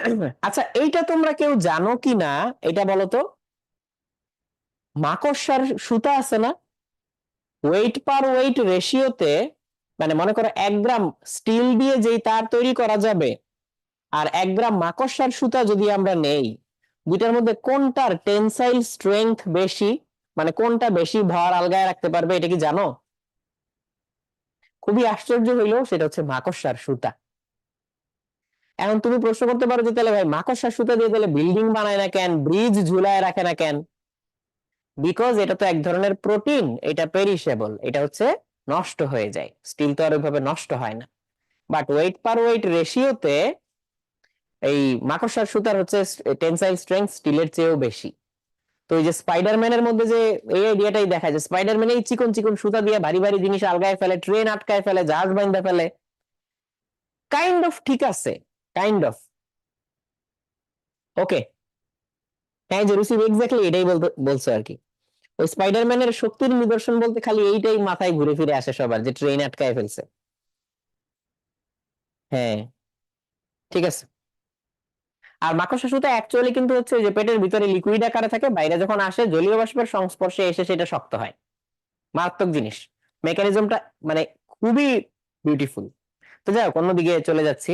আচ্ছা এইটা তোমরা কেউ জানো কি না এটা বলো তো মাকড়সার সুতা আছে না? ওয়েট পার ওয়েট রেশিওতে মানে মনে করো এক গ্রাম স্টিল দিয়ে যেই তার তৈরি করা যাবে, আর এক গ্রাম মাকড়সার সুতা যদি আমরা নেই, দুইটার মধ্যে কোনটার টেনসাইল স্ট্রেংথ বেশি মানে কোনটা বেশি ভর আলগায় রাখতে পারবে, এটা কি জানো? খুবই আশ্চর্য হইল সেটা হচ্ছে মাকড়সার সুতা। এখন তুমি প্রশ্ন করতে পারো যে তাহলে ভাই মাকড়সার সুতা দিয়ে তাহলে বিল্ডিং বানায় না কেন? ব্রিজ ঝুলায় রাখে না কেন? বিকজ এটা তো এক ধরনের প্রোটিন এটা পেরিশেবল এটা হচ্ছে নষ্ট হয়ে যায়। স্টিল তো আর ওইভাবে নষ্ট হয় না। বাট ওয়েট পার ওয়েট রেশিওতে এই মাকড়সার সুতার হচ্ছে টেনসাইল স্ট্রেংথ স্টিলের চেয়েও বেশি। তো এই যে স্পাইডারম্যানের মধ্যে যে এই আইডিয়াটাই দেখা যায় স্পাইডারম্যান এই চিকন চিকন সুতা দিয়ে ভারী ভারী জিনিস আলগায় ফেলে ট্রেন আটকায় ফেলে, জাহাজ বাইন্দা ফেলে। কাইন্ড অফ ঠিক আছে। কাইন্ড অফ ওকে হ্যাঁ যে রুসিব এক্স্যাক্টলি এটাই বলতে, বলছো আর কি। ওই স্পাইডারম্যানের শক্তির নিদর্শন বলতে খালি এইটাই মাথায় ঘুরে ফিরে আসে সবার, যে ট্রেন আটকায় ফেলছে। হ্যাঁ ঠিক আছে। আর মাকড়সা সুতা অ্যাকচুয়ালি কিন্তু হচ্ছে যে পেটের ভিতরে লিকুইড আকারে থাকে, বাইরে যখন আসে জলীয় বাষ্পের সংস্পর্শে এসে সেটা শক্ত হয়। মারাত্মক জিনিস। মেকানিজমটা মানে খুবই বিউটিফুল তো যাই হোক, অন্যদিকে চলে যাচ্ছি।